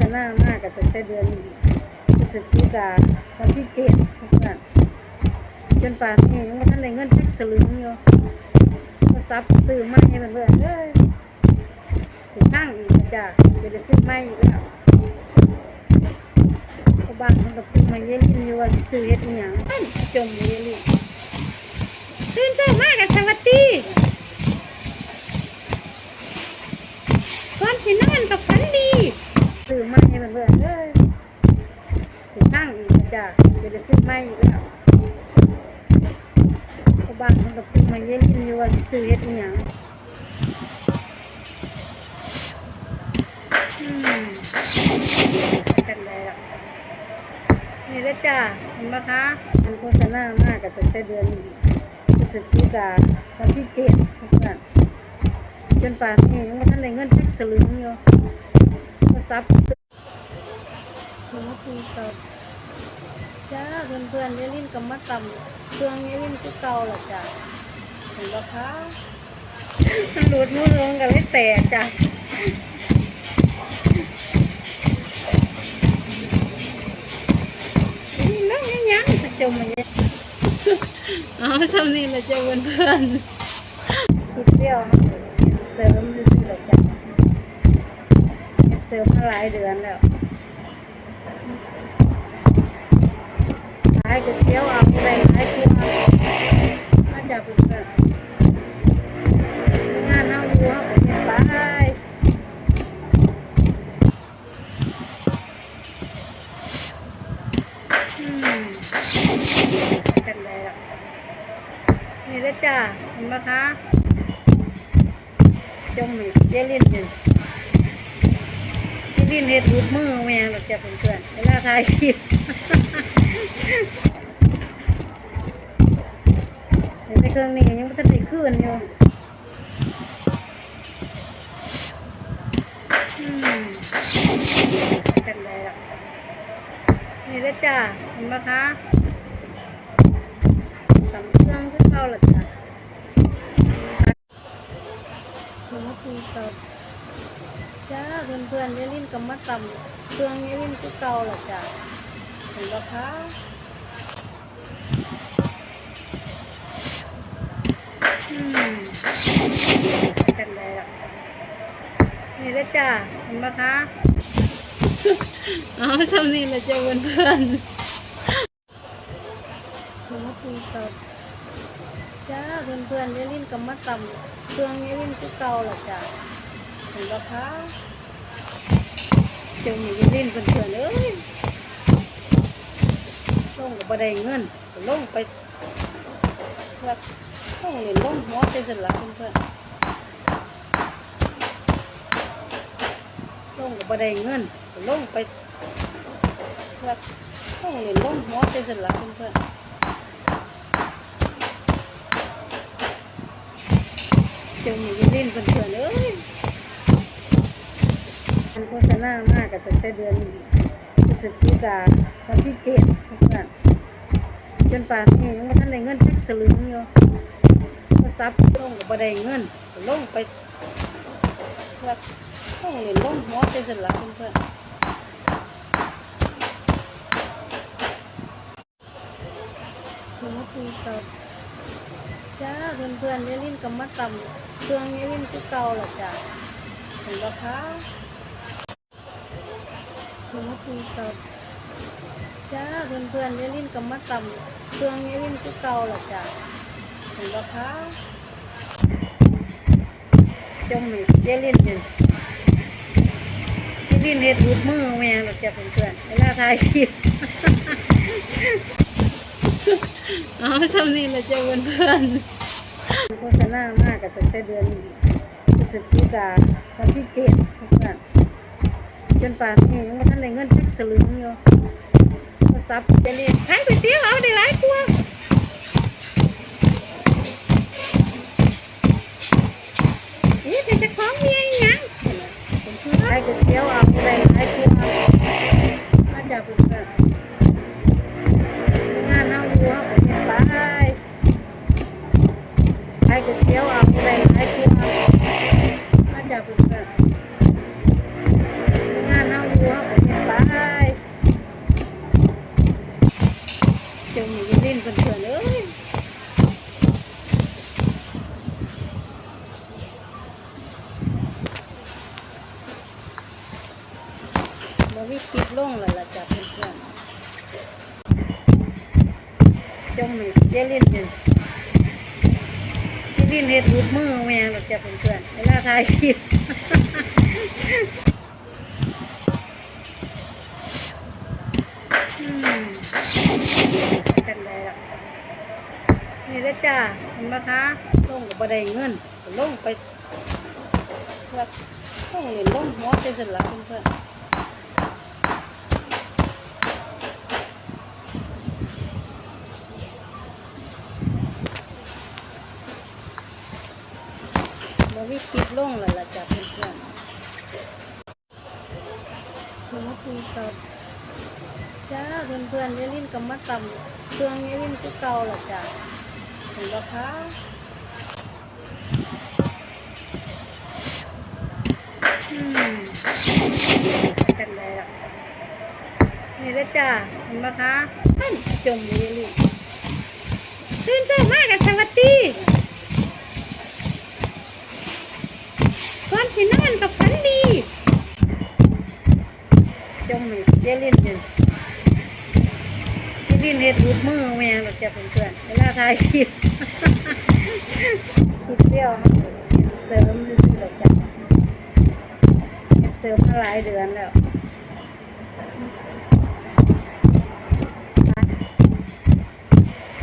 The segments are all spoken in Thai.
ษณามากกับตั้งแต่เดือนพฤศจิกาวันที่เจ็ดทุกท่นจนป่านนี้ยังไม่ทันได้เงินจักสลึงอยู่ก็ซับซื้อไม้ให้เพื่อนเอ้ยถึงข้างอีกจ้ะจะได้ซื้อไม้อีกแล้วเขาบ้านมันกับซื้อไม้เยลินอยู่ว่าซื้อเฮ็ดอหย่างจมเยลินตื่นเช้ามากกับสวัสดีก่อนสินอนกับฝันดี ซื้อไม้เพื่อนเอ้ยถึงข้างอีกจ้ะจะได้ซื้อไม้อีกแล้วเขาบ้านมันกับซื้อไม้เยลินอยู่ว่าซื้อเฮ็ดอหย่างอืมกันได้ล้วนี่แล้วจ้ะเห็นไหมคะมันโฆษณามากกับตั้งแต่เดือนพฤศจิกาวันที่เจ็ดทุกท่านจนป่านนี้ยังไม่ทันได้เงินจักสลึงอยู่ ซับสวัสดีครับจ้าเพื่อนเพื่อนๆเยลินกับมาตำเครื่องเยลินก็เก่าและจ้ะเห็นปะคะมันหลุดมือลงกันเลยแตกจ้ะนี่นั่งยังยังจะจมมันเนี่ยอ๋อทำนี่แหละจ้ะเพื่อนเพื่อนๆคิดเดียวเสริมดูสิหรอกจ้ะ เสริมมาหลายเดือนแล้วขายก๋วยเตี๋ยวเอาไปขายตัวมาจากเพื่อนๆงานเอาอยู่เอาไปเฮ็ดไปกันได้แล้วนี่แล้จ้าเห็นไหมคะจมอีกเยลินอยู่ ดินเฮ็ดรูดมือแม่หรอกจ้ะเพื่อนๆเวลาถ่ายคลิปเห็นในเครื่องนี้ยังไม่ทันได้ขึ้นอยู่กันได้แล้วนี่แล้วจ้าเห็นไหมคะสำเครื่องที่เข้าและจ้ะสวัสดีครับ จ้าเพื่อนเพื่อนๆเยลินกับมาตำเครื่องเยลินที่เก่าและจ้ะเห็นไหมคะอืมกันได้แล้วนี่แล้วจ้าเห็นไหมคะอ๋อทำนี่แหละจ้าเพื่อนเพื่อนๆสวัสดีครับจ้าเพื่อนเพื่อนๆเยลินกับมาตำเครื่องเยลินก็เก่าและจ้าเห็นไหมคะเจ้า หมีเยลินเพื่อนเพื่อนๆเอ้ยลงกับบัไดเงินลงไปแบบต้องเรียนลงหัวไหน้ามากกับตั้งแต่เดือนพฤศจิกาวันที่เจ็ดทุกท่านจนป่านนี้ยังไม่ทันได้เงินจักสลึงอยู่ก็ซับลงกับบัไดเงินลงไปแบบต้องเรียนลงหัวไปสล้วเพื่อนๆสวัสดีครับจ้าเพื่อนเพื่อนเยลินกับมาตำเครื่องเยลินก็เก่าและจ้ะเห็นปะคะ สวัสดีครับจ้าเพื่อนเพื่อนๆเยลินกับมาตำเครื่องเยลินก็เก่าและจ้ะเห็นปะคะจมอีกเยลินอยู่เยลินเฮ็ดรูดมือแม่หรอกจ้ะเพื่อนๆเวลาถ่ายคลิปอ๋อทำนี่แหละจ้ะเพื่อนๆโฆษณามากกับตั้งแต่เดือนพฤศจิกาวันที่เจ็ด จนป่านนี้ยังไม่ทันได้เงินจักสลึงอยู่ก็ซับเจลินขายก๋วยเตี๋ยวเอาได้หลายกว่านี่เป็นเจ้าของเมียอีหยังผมคือขายก๋วยเตี๋ยวเอา จมอีกเจลินอยู่เจลินเฮ็ดรูดมือแม่งหรอกจ้ะเพื่อนเวลาถ่ายคลิปกันได้หรอกนี่แล้วจ้าเห็นไหมคะลงกับบัไดเงินลงไปลงเหรียลงหัวไปสุดละเพื่อน ๆบ่มีคลิปลงแล้วล่ะจ้ะเพื่อนๆสมุดตีสดจ้าเพื่อนเพื่อนๆอยลินกับมาตำเครื่องอยาลินก็เก่าล่ะจ้าเห็นปะคะอืมกันได้ละนี่ล้วจ้าเห็นปะคะท่านจมอยลินตื่นเต้นมากกับสวัสดี ก่อนสินอนกับฝันดีจมอีกอยาลินอยู่ที่ดินเฮ็ดรูดมือแม่งหรอกจ้ะเพื่อนเวลาถ่ายคลิปคลิปเดียวเสริมซื่อๆหรอกจ้ะเสริมมาหลายเดือนแล้ว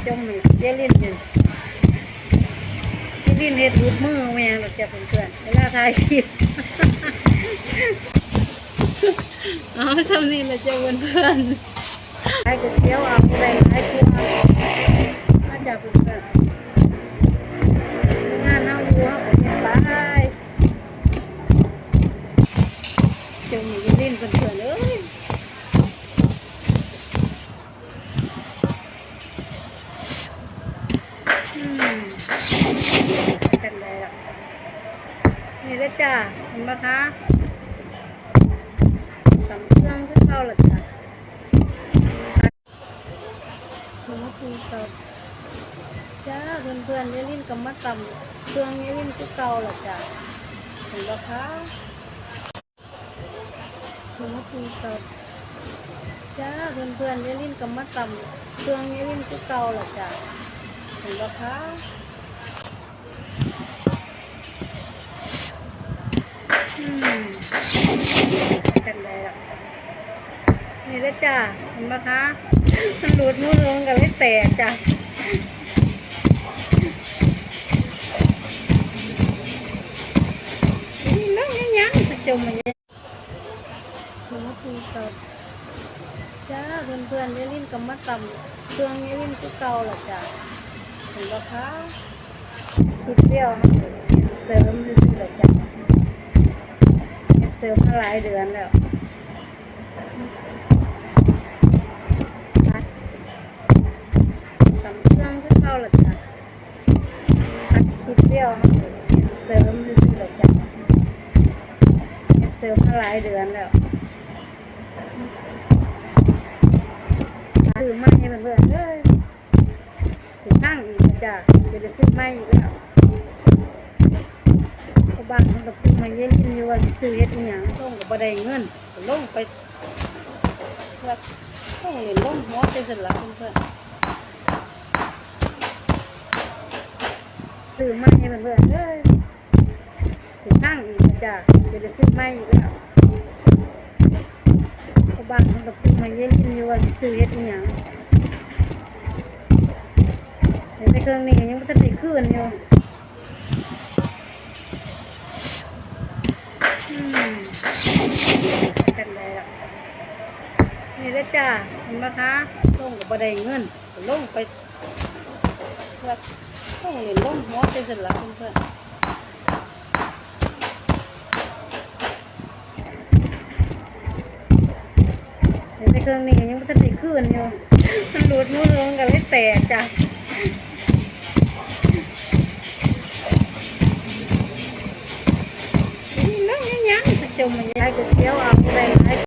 จมอีกเจลินอยู่ที่น ดินเฮ็ดรูดมือแม่งหรอกจ้ะเพื่อนๆเวลาถ่ายคลิปอ๋อสำนีแหละจ้ะเพื่อนๆขายก๋วยเตี๋ยวเอาไปขายตัวมาจากเพื่อนงานเอาดูเอาไปไปจงมีลิ้นเพื่อนๆเอ้ยอืมกันได้หรอกนี่แล้ว จ้าเห็นไหมคะสำเครื่องที่เข้าหรอจ้ะสมุทรีสดจ้าเพื่อนเพื่อนๆอยลิ้นกับมาตำเครื่องอยาลินก็เก่าละจ้ะเห็นปะคะสมุทรีสดจ้าเพื่อนเพื่อนๆอยลิ้นกับมาตำเครื่องอยาลินก็เก่าละจ้ะเห็นปะคะอืม กันได้ละนี่แล้วจ้าเห็นไหมคะมันหลุดมือลงกันเลยแตกจ้ะนี่น้องยังยังจะจมมันเนี่ยสมุทรีสดจ้าเพื่อนเพื่อนๆอยลิ้นกับมาตำเครื่องอยลิ้นก็เก่าละจ้ะเห็นปะคะคิดเดียวเสริมซื่อๆเลยจ้ะ เสริมาหลายเดือนแล้วสำเครื่องที่เข้าหลักจ้ะอัดคลิปเดียวเสริมซื่อหลักจ้ะเสริมมาหลายเดือนแล้วซื้อไม้ให้เพื่อนๆเลยถึงตั้งอีกจ้ะจะได้ซื้อไม้อีกแล้ว บ้านมันก็ซื้อม้เยอะกินอยู่ว่าซื้อเฮ็ดอหย่างลงกับบ่ได้เงินก็ลงไปแบบลงเหรียญลงหัวไปสุดละเพื่อนซื้อไม้ให้เพื่อนๆเลยถึงตั้งอีกจ้ะจะได้ซื้อไม้อีกแล้วเพราะบ้านมันก็ซื้อม้เยอะกินอยู่ว่าซื้อเฮ็ดอหย่างเห็นในเครื่องนี้ยังไม่ทันได้คืนอยู่อืมกันได้ละ นี่แล้วจ้าเห็นไหมคะลงกับบัไดเงินลงไปแบบลงเหรียลงหัวไปสุดละเพื่อนเห็นในเครื่องนี้ยังไม่ทันได้คืนอยู่มันหลุดมือลงกันเลยแตกจ้ะน้องยังยังจมมันยายก๋วยเตี๋ยวเอาไป